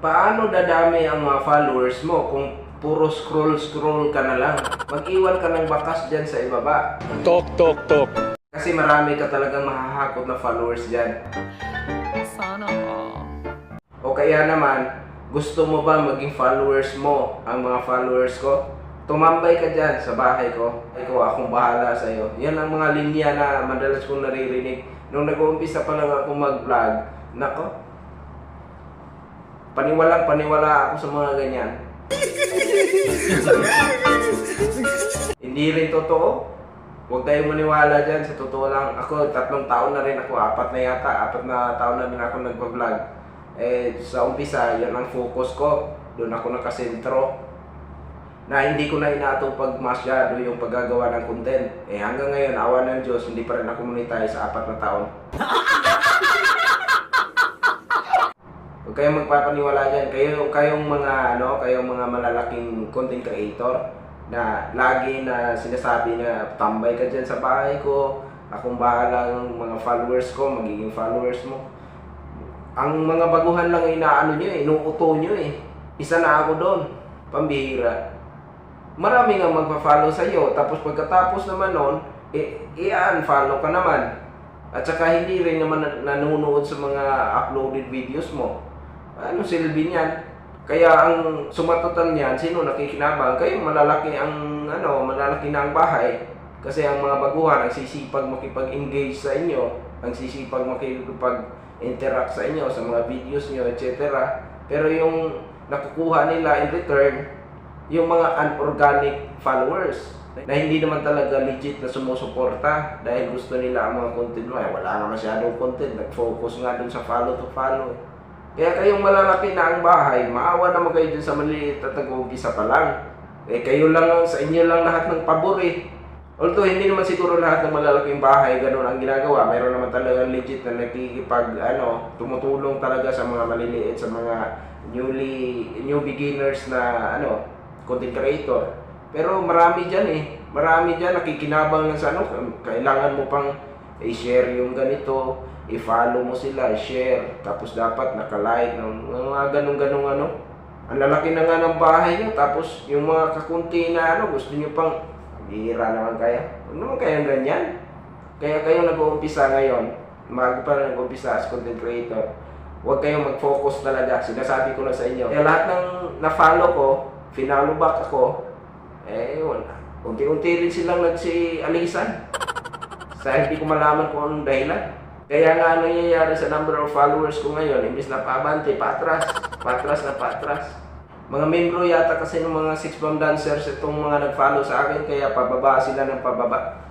paano dadami ang mga followers mo kung puro scroll-scroll ka na lang? Mag-iwan ka ng bakas dyan sa ibaba. Tok, tok, tok. Kasi marami ka talagang mahahakot na followers dyan. Sana all. O kaya naman, gusto mo ba maging followers mo ang mga followers ko? Tumambay ka dyan sa bahay ko. Ikaw, akong bahala sa'yo. Yan ang mga linya na madalas kong naririnig. Nung nag-uumpisa pa lang ako mag-vlog, nako, paniwalang paniwala ako sa mga ganyan. Hindi rin totoo. Huwag kayong maniwala dyan. Sa totoo lang, ako tatlong taon na rin ako. Apat na yata. Apat na taon na rin ako nagpa-vlog. Eh, sa umpisa, yan ang focus ko. Doon ako nakasentro. Na hindi ko na inatupag masyado yung paggagawa ng content. Eh hanggang ngayon, awa ng Diyos, hindi pa rin ako monetize sa apat na taon. Huwag kayong magpapaniwala dyan. Kayo, kayong mga, ano, kayong mga malalaking content creator na lagi na sinasabi na tambay ka dyan sa bahay ko, akong bahala ng mga followers ko, magiging followers mo. Ang mga baguhan lang inaano nyo eh, inuuto nyo eh. Isa na ako doon, pambihira. Marami nga magpa-follow sa iyo, tapos pagkatapos naman noon, i-unfollow ka naman. At saka hindi rin naman nan- nanonood sa mga uploaded videos mo. Ano silbi niyan? Kaya ang sumatotal niyan, sino nakikinabang? Kayo malalaki ang ano, malalaki na ang bahay. Kasi ang mga baguhan nagsisipag makipag-engage sa inyo, nagsisipag makipag-interact sa inyo sa mga videos niyo, etc. Pero yung nakukuha nila in return, yung mga unorganic followers na hindi naman talaga legit na sumusuporta dahil gusto nila ang mga content mo. Eh, wala na masyadong content. Nag-focus nga dun sa follow to follow. Kaya kayong malalaki na ang bahay, maawa naman kayo dun sa maliit at nag-uumpisa pa lang. Eh, kayo lang, ang- sa inyo lang lahat ng pabor eh. Although hindi naman siguro lahat ng malalaking bahay ganun ang ginagawa. Mayroon naman talaga legit na nakikipag ano, tumutulong talaga sa mga maliliit, sa mga newly new beginners na ano, content creator. Pero marami diyan eh. Marami diyan nakikinabang lang sa ano, kailangan mo pang i-share yung ganito, i-follow mo sila, i-share, tapos dapat naka-like mga ganung-ganung ano. Ang lalaki na nga ng bahay niyo, tapos yung mga kakunti na ano, gusto niyo pang bihira naman kaya. Huwag naman kayong ganyan. Kaya kayo nag-uumpisa ngayon, bago pa nag-uumpisa as content creator, huwag kayong mag-focus talaga. Sinasabi ko na sa inyo. Kaya lahat ng na-follow ko, finalo back ako, eh, wala. Unti-unti rin silang nagsi-alisan. Sa hindi ko malaman kung anong dahilan. Kaya nga ano nangyayari sa number of followers ko ngayon, imbis na paabante, patras. Patras na patras. Mga membro yata kasi ng mga six bomb dancers itong mga nag-follow sa akin, kaya pababa sila ng pababa.